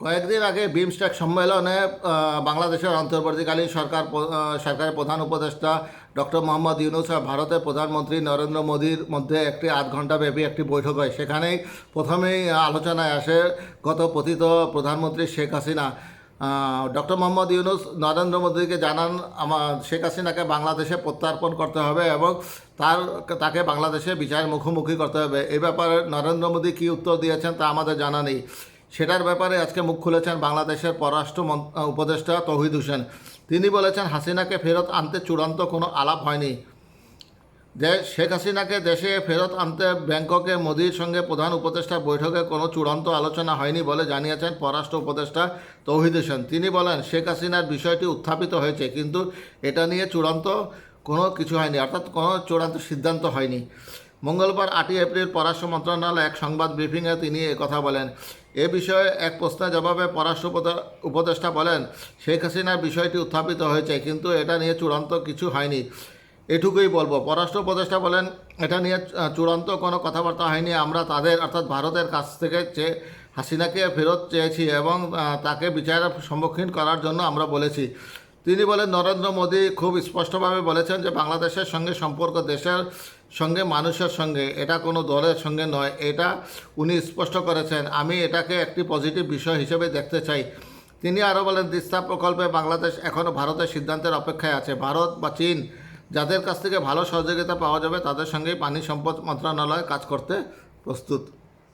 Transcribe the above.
কয়েকদিন আগে বিমস্টেক সম্মেলনে বাংলাদেশের অন্তর্বর্তীকালীন সরকার সরকারের প্রধান উপদেষ্টা ডক্টর মোহাম্মদ ইউনুস আর ভারতের প্রধানমন্ত্রী নরেন্দ্র মোদীর মধ্যে একটি আধ ঘণ্টা ব্যাপী একটি বৈঠক হয়। সেখানেই প্রথমেই আলোচনায় আসে গত পতিত প্রধানমন্ত্রী শেখ হাসিনা। ডক্টর মোহাম্মদ ইউনুস নরেন্দ্র মোদীকে জানান আমার শেখ হাসিনাকে বাংলাদেশে প্রত্যার্পণ করতে হবে এবং তার, তাকে বাংলাদেশে বিচারের মুখোমুখি করতে হবে। এ ব্যাপারে নরেন্দ্র মোদী কী উত্তর দিয়েছেন তা আমাদের জানা নেই। সেটার ব্যাপারে আজকে মুখ খুলেছেন বাংলাদেশের পররাষ্ট্র উপদেষ্টা তৌহিদ হোসেন। তিনি বলেছেন, হাসিনাকে ফেরত আনতে চূড়ান্ত কোনো আলাপ হয়নি। যে শেখ হাসিনাকে দেশে ফেরত আনতে ব্যাংককে মোদির সঙ্গে প্রধান উপদেষ্টা বৈঠকে কোনো চূড়ান্ত আলোচনা হয়নি বলে জানিয়েছেন পররাষ্ট্র উপদেষ্টা তৌহিদ হোসেন। তিনি বলেন, শেখ হাসিনার বিষয়টি উত্থাপিত হয়েছে, কিন্তু এটা নিয়ে চূড়ান্ত কোনো কিছু হয়নি, অর্থাৎ কোনো চূড়ান্ত সিদ্ধান্ত হয়নি। মঙ্গলবার আটই এপ্রিল পররাষ্ট্র মন্ত্রণালয়ে এক সংবাদ ব্রিফিংয়ে তিনি কথা বলেন। এ বিষয়ে এক প্রশ্নের জবাবে পররাষ্ট্র উপদেষ্টা বলেন, শেখ হাসিনার বিষয়টি উত্থাপিত হয়েছে, কিন্তু এটা নিয়ে চূড়ান্ত কিছু হয়নি। এটুকুই বলব। পররাষ্ট্র উপদেষ্টা বলেন, এটা নিয়ে চূড়ান্ত কোনো কথাবার্তা হয়নি। আমরা তাদের, অর্থাৎ ভারতের কাছ থেকে চেয়ে হাসিনাকে ফেরত চেয়েছি এবং তাকে বিচারের সম্মুখীন করার জন্য আমরা বলেছি। তিনি বলেন, নরেন্দ্র মোদী খুব স্পষ্টভাবে বলেছেন যে বাংলাদেশের সঙ্গে সম্পর্ক, দেশের সঙ্গে, মানুষের সঙ্গে, এটা কোনো দলের সঙ্গে নয়। এটা উনি স্পষ্ট করেছেন। আমি এটাকে একটি পজিটিভ বিষয় হিসেবে দেখতে চাই। তিনি আরও বলেন, তিস্তা প্রকল্পে বাংলাদেশ এখনও ভারতের সিদ্ধান্তের অপেক্ষায় আছে। ভারত বা চীন যাদের কাছ থেকে ভালো সহযোগিতা পাওয়া যাবে, তাদের সঙ্গেই পানি সম্পদ মন্ত্রণালয় কাজ করতে প্রস্তুত।